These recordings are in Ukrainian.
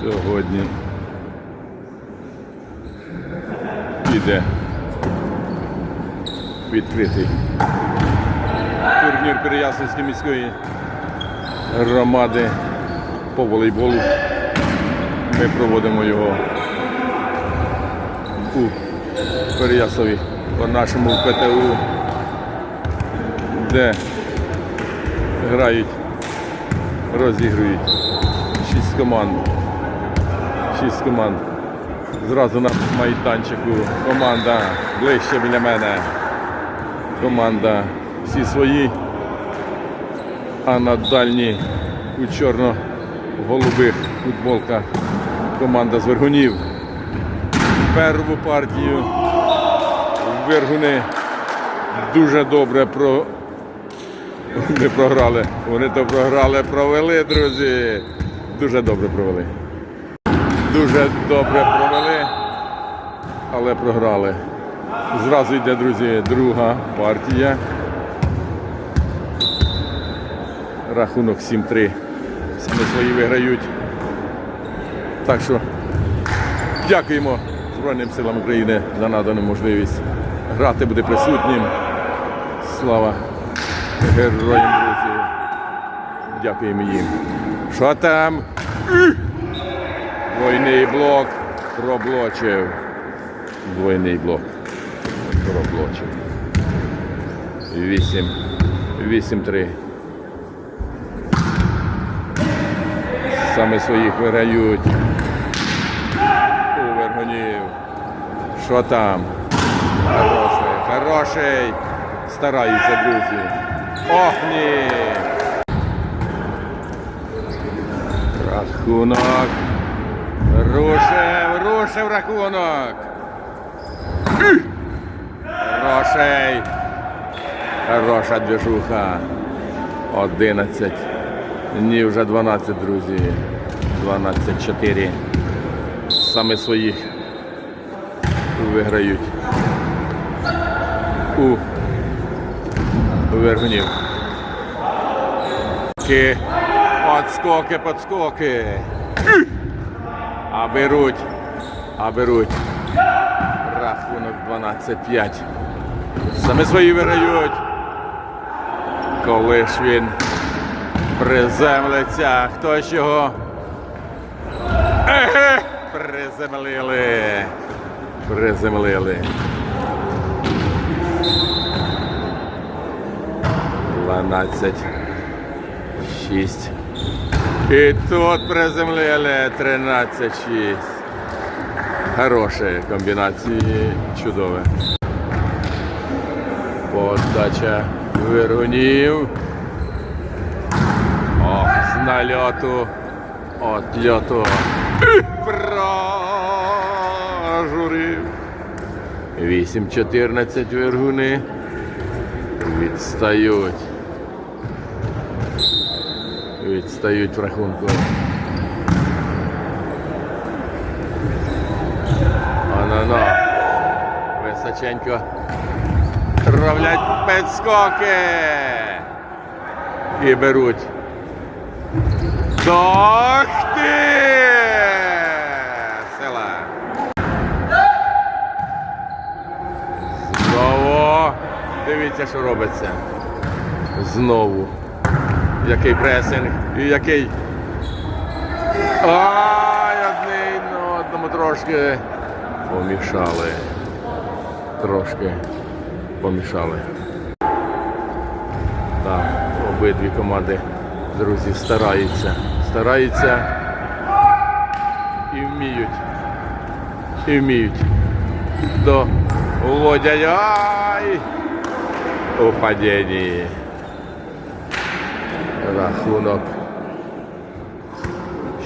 Сьогодні піде відкритий турнір Переяславської міської громади по волейболу. Ми проводимо його у Переяславі по нашому ПТУ, де грають, розігрують шість команд. Шість команд. Зразу на майданчику команда ближче біля мене. Команда всі свої, а на дальній у чорно-голубих футболках команда з Вергунів. Перву партію Вергуни дуже добре про... не програли. Вони то програли, провели, друзі. Дуже добре провели. Дуже добре провели, але програли. Зразу йде, друзі, друга партія. Рахунок 7-3. Саме свої виграють. Так що дякуємо Збройним силам України за надану можливість грати буде присутнім. Слава героям, друзі. Дякуємо їм. Що там? Двойний блок проблочив. Двойний блок проблочив. 8. 8-3. Саме своїх виграють. У Вергунів. Що там? Хороший, хороший. Стараються, друзі. Ох ні. Рахунок. Рушив, рушив рахунок. Хороший. Хороша движуха. 11. Ні, вже 12, друзі. 12-4. Саме своїх виграють. У Вергунів. Ки. Подскоки, подскоки. А беруть. А беруть. Рахунок 12-5. Саме свої виграють. Коли ж він приземлиться, хто ж його Еге! приземлили. Приземлили. 12. 6. І тут приземлили 13-6. Хороші комбінації, чудове. Подача вирунів. Ох, з нальоту. От льоту. Прожурив. 8-14 вергуни. Відстають. Відстають в рахунку. Ано-но. Височенько. Роблять підскоки. І беруть. Дох ти! Сила. Знову. Дивіться, що робиться. Знову. Який пресинг і який. Ай, одний, ну, одному трошки помішали. Трошки помішали. Так, обидві команди, друзі, стараються. Стараються і вміють. І вміють. Доводять. Ай! У падінні. Рахунок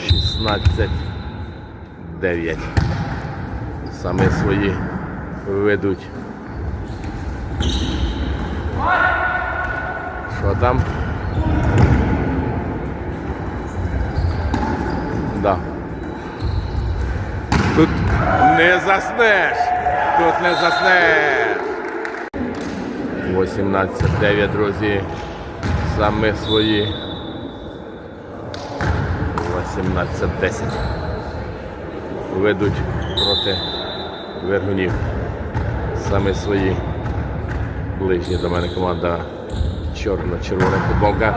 16 9. Саме свої ведуть. Що там? Да. Тут не заснеш. Тут не заснеш. 18-9, друзі. Саме свої. 18-10. ведуть проти вергунів. Саме свої ближні до мене команда в чорно-червоних футболках.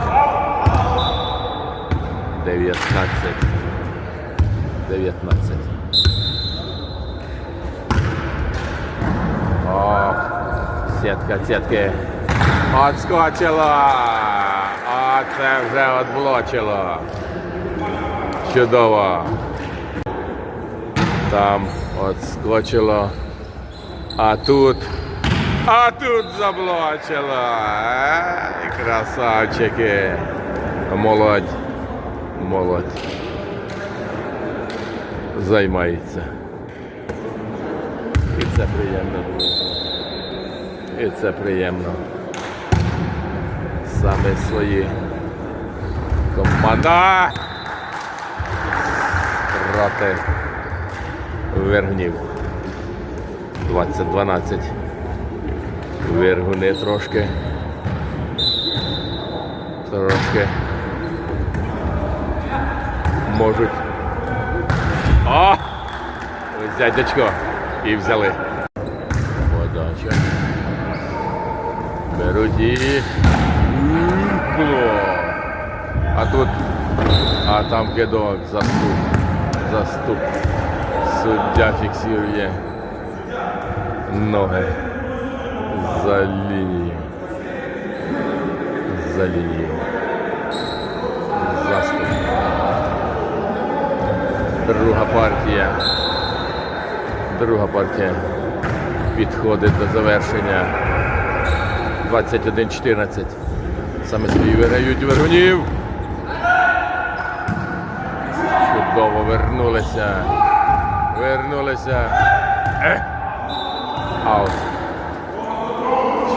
19. 19. Ох, сітка, сітки. Отскочила. А це вже отблочило. Чудово. Там отскочило. А тут. А тут заблочило. Ай, красавчики. Молодь. Молодь. Займається. І це приємно, друзі. І це приємно. Саме свої команда проти вергунів. 20-12. Вергуни трошки. Трошки. Можуть. О! Ось дядечко. І взяли. Подача. Беруть і. Було. А тут. А там кидок, заступ. Заступ. Суддя фіксує ноги за лінію. За лінію. Заступ. Друга партія. Друга партія підходить до завершення. 21-14. Саме свої виграють вергунів. Чудово вернулися. Вернулися. Ех. Аут.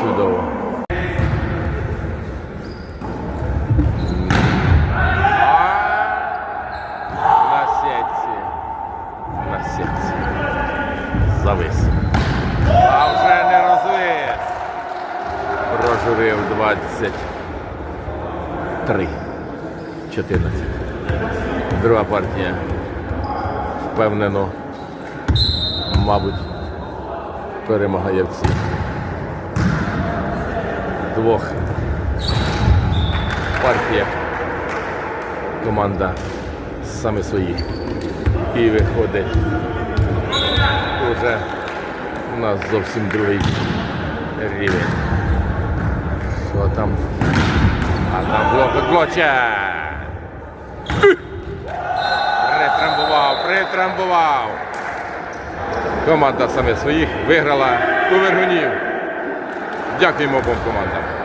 Чудово. На сетці. На сетці. Завис. А вже не розвис. Прожурив 23. 14. Друга партія. Впевнено. Мабуть, перемагає в цій двох партіях команда саме свої. І виходить уже у нас зовсім другий рівень. Що там? А там блок блоче. Притрамбував, притрамбував. Команда саме своїх виграла у Вергунів. Дякуємо обом командам.